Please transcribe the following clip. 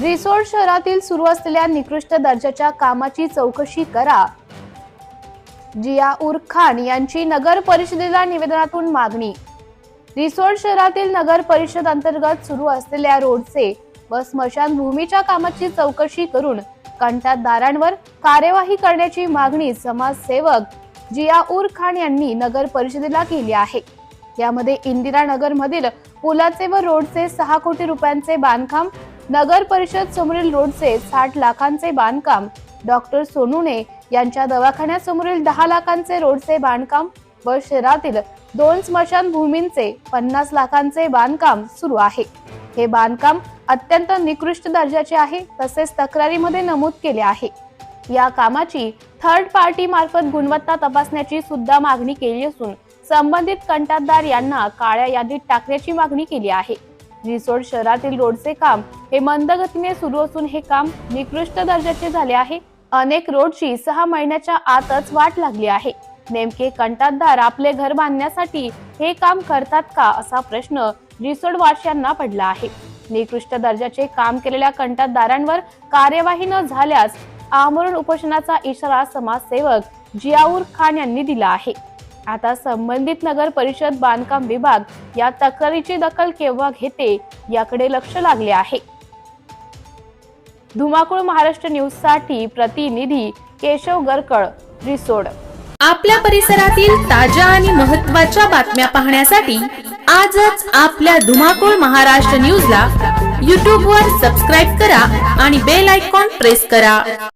रिसोड शहरातील सुरू असलेल्या निकृष्ट दर्जाच्या कामाची चौकशी करा. जियाउर खान यांची नगर परिषदेला निवेदनातून मागणी. रिसोड शहरातील नगर परिषद अंतर्गत सुरू असलेल्या रोडचे व स्मशानभूमीच्या कामाची चौकशी करून कंटातदारांवर कार्यवाही करण्याची मागणी समाजसेवक जियाउर खान यांनी नगर परिषदेला केली आहे. यामध्ये इंदिरानगर मधील पुलाचे व रोडचे सहा कोटी रुपयांचे बांधकाम नगर परिषद समोरील रोडचे साठ लाखांचे बांधकाम डॉक्टर सोनूने यांच्या दवाखान्यासमोरील दहा लाखांचे रोडचे बांधकाम व शहरातील दोन स्मशानभूमींचे पन्नास लाखांचे बांधकाम सुरू आहे. हे बांधकाम अत्यंत निकृष्ट दर्जाचे आहे तसेच तक्रारीमध्ये नमूद केले आहे. या कामाची थर्ड पार्टी मार्फत गुणवत्ता तपासण्याची सुद्धा मागणी केली असून संबंधित कंत्राटदार यांना काळ्या यादीत टाकण्याची मागणी केली आहे. रिसोड शहरातील रोडचे काम हे मंदगतीने सुरू असून हे काम निकृष्ट दर्जाचे झाले आहे. अनेक रोडची सहा महिन्याच्या आतच वाट लागली आहे. नेमके कंटातदार आपले घर बांधण्यासाठी हे काम करतात का असा प्रश्न रिसोड वासियांना पडला आहे. निकृष्ट दर्जाचे काम केलेल्या कंटातदारांवर कार्यवाही न झाल्यास आमरण उपोषणाचा इशारा समाजसेवक जियाऊर खान यांनी दिला आहे. आता संबंधित नगर परिषद बांधकाम विभाग या तक्रारीची दखल केव्हा घेते याकडे लक्ष लागले आहे. धुमाकूळ महाराष्ट्र न्यूजसाठी प्रतिनिधी केशव गरकळ रिसोड. आपल्या परिसरातील ताज्या आणि महत्त्वाच्या बातम्या पाहण्यासाठी आजच आपल्या धुमाकूळ महाराष्ट्र न्यूजला यूट्यूबवर सबस्क्राईब करा आणि बेल आयकॉन प्रेस करा.